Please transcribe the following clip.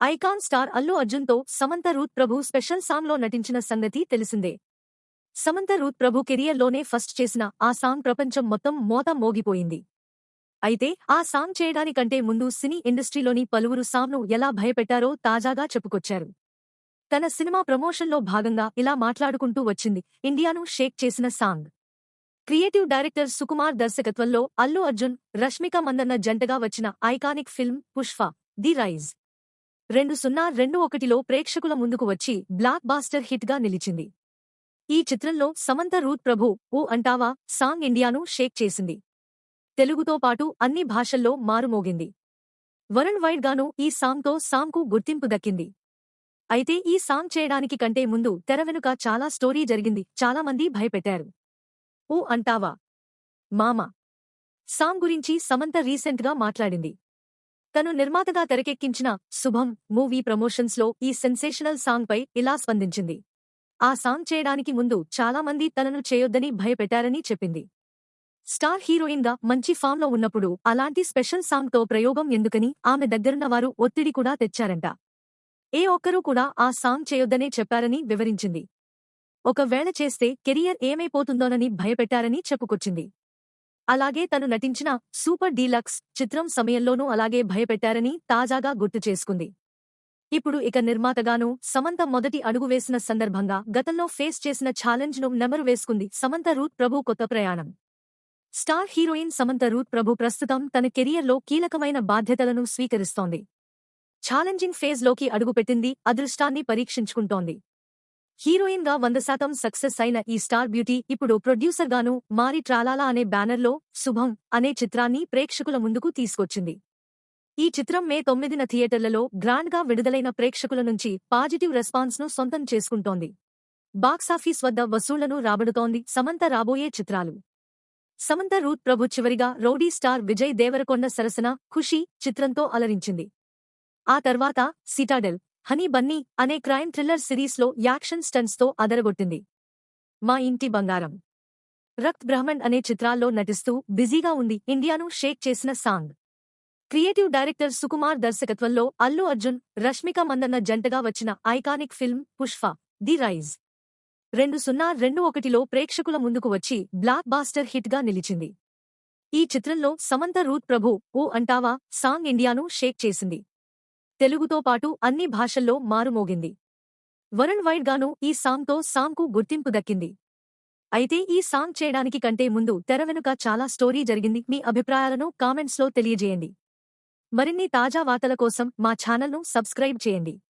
Icon star Allu అర్జున్తో Samantha Ruth Prabhu special సాంగ్లో నటించిన సంగతి తెలిసిందే. సమంత రూత్ ప్రభు కెరియర్లోనే ఫస్ట్ చేసిన ఆ సాంగ్ ప్రపంచం మొత్తం మోత మోగిపోయింది. అయితే ఆ సాంగ్ చేయడానికంటే ముందు సినీ ఇండస్ట్రీలోని పలువురు సాంగ్ను ఎలా భయపెట్టారో తాజాగా చెప్పుకొచ్చారు. తన సినిమా ప్రమోషన్లో భాగంగా ఇలా మాట్లాడుకుంటూ వచ్చింది ఇండియాను షేక్ చేసిన సాంగ్. క్రియేటివ్ డైరెక్టర్ సుకుమార్ దర్శకత్వంలో అల్లు అర్జున్ రష్మిక మందన్న జంటగా వచ్చిన iconic film Pushpa the rise. రెండు సున్నా రెండు ఒకటిలో ప్రేక్షకుల ముందుకు వచ్చి బ్లాక్ బాస్టర్ హిట్గా నిలిచింది. ఈ చిత్రంలో సమంత రూత్ ప్రభు ఊ అంటావా సాంగ్ ఇండియాను షేక్ చేసింది. తెలుగుతో పాటు అన్ని భాషల్లో మారుమోగింది. వరుణ్ వైడ్ గాను ఈ సాంగ్తో సాంగ్కు గుర్తింపు దక్కింది. అయితే ఈ సాంగ్ చేయడానికి కంటే ముందు తెర వెనుక చాలా స్టోరీ జరిగింది చాలా మంది భయపెట్టారు. ఊ అంటావా మామ సాంగ్ గురించి సమంత రీసెంట్గా మాట్లాడింది. తను నిర్మాతగా తెరకెక్కించిన శుభం మూవీ ప్రమోషన్స్లో ఈ సెన్సేషనల్ సాంగ్పై ఇలా స్పందించింది. ఆ సాంగ్ చేయడానికి ముందు చాలా మంది తనను చేయొద్దని భయపెట్టారని చెప్పింది. స్టార్ హీరోయిన్గా మంచి ఫామ్లో ఉన్నప్పుడు అలాంటి స్పెషల్ సాంగ్తో ప్రయోగం ఎందుకని ఆమె దగ్గరున్న వారు ఒత్తిడి కూడా తెచ్చారంట. ఏ ఒక్కరూ కూడా ఆ సాంగ్ చేయొద్దనే చెప్పారని వివరించింది. ఒకవేళ చేస్తే కెరియర్ ఏమైపోతుందోనని భయపెట్టారని చెప్పుకొచ్చింది. అలాగే తను నటించిన సూపర్ డీలక్స్ చిత్రం సమయంలోనూ అలాగే భయపెట్టారని తాజాగా గుర్తు చేసుకుంది. ఇప్పుడు ఇక నిర్మాతగాను సమంత మొదటి అడుగు వేసిన సందర్భంగా గతంలో ఫేస్ చేసిన ఛాలెంజ్ను నెమరు వేసుకుంది సమంత రూత్ ప్రభు కొత్త ప్రయాణం. Star heroine Samantha Ruth Prabhu ప్రస్తుతం తన కెరియర్లో కీలకమైన బాధ్యతలను స్వీకరిస్తోంది. ఛాలెంజింగ్ ఫేజ్లోకి అడుగుపెట్టింది అదృష్టాన్ని పరీక్షించుకుంటోంది. హీరోయిన్గా వంద శాతం సక్సెస్ అయిన ఈ స్టార్ బ్యూటీ ఇప్పుడు ప్రొడ్యూసర్గాను మారి ట్రాలాలా అనే బ్యానర్లో శుభం అనే చిత్రాన్ని ప్రేక్షకుల ముందుకు తీసుకొచ్చింది. ఈ చిత్రం మే తొమ్మిదిన థియేటర్లలో గ్రాండ్గా విడుదలైన ప్రేక్షకుల నుంచి పాజిటివ్ రెస్పాన్స్ను సొంతం చేసుకుంటోంది. బాక్సాఫీస్ వద్ద వసూళ్ళను రాబడుతోంది సమంత రాబోయే చిత్రాలు. సమంత రూత్ ప్రభు చివరిగా రౌడీ స్టార్ విజయ్ దేవరకొండ సరసన ఖుషీ చిత్రంతో అలరించింది. ఆ తర్వాత సిటాడెల్ హనీ బన్నీ అనే క్రైమ్ థ్రిల్లర్ సిరీస్లో యాక్షన్ స్టన్స్తో అదరగొట్టింది. మా ఇంటి బంగారం. రక్త్ బ్రహ్మండ్ అనే చిత్రాల్లో నటిస్తూ బిజీగా ఉంది ఇండియాను షేక్ చేసిన సాంగ్. క్రియేటివ్ డైరెక్టర్ సుకుమార్ దర్శకత్వంలో అల్లు అర్జున్ రష్మిక మందన్న జంటగా వచ్చిన iconic film Pushpa the rise. రెండు సున్నా రెండు ఒకటిలో ప్రేక్షకుల ముందుకు వచ్చి బ్లాక్ బాస్టర్ హిట్గా నిలిచింది. ఈ చిత్రంలో సమంత రూత్ ప్రభు ఓ అంటావా సాంగ్ ఇండియాను షేక్ చేసింది. తెలుగుతో పాటు అన్ని భాషల్లో మారుమోగింది. వరల్డ్ వైడ్ గాను ఈ సాంగ్తో సాంగ్కు గుర్తింపు దక్కింది. అయితే ఈ సాంగ్ చేయడానికి కంటే ముందు తెర వెనుక చాలా స్టోరీ జరిగింది. మీ అభిప్రాయాలను కామెంట్స్లో తెలియజేయండి. మరిన్ని తాజా వార్తల కోసం మా ఛానల్ను సబ్స్క్రైబ్ చేయండి.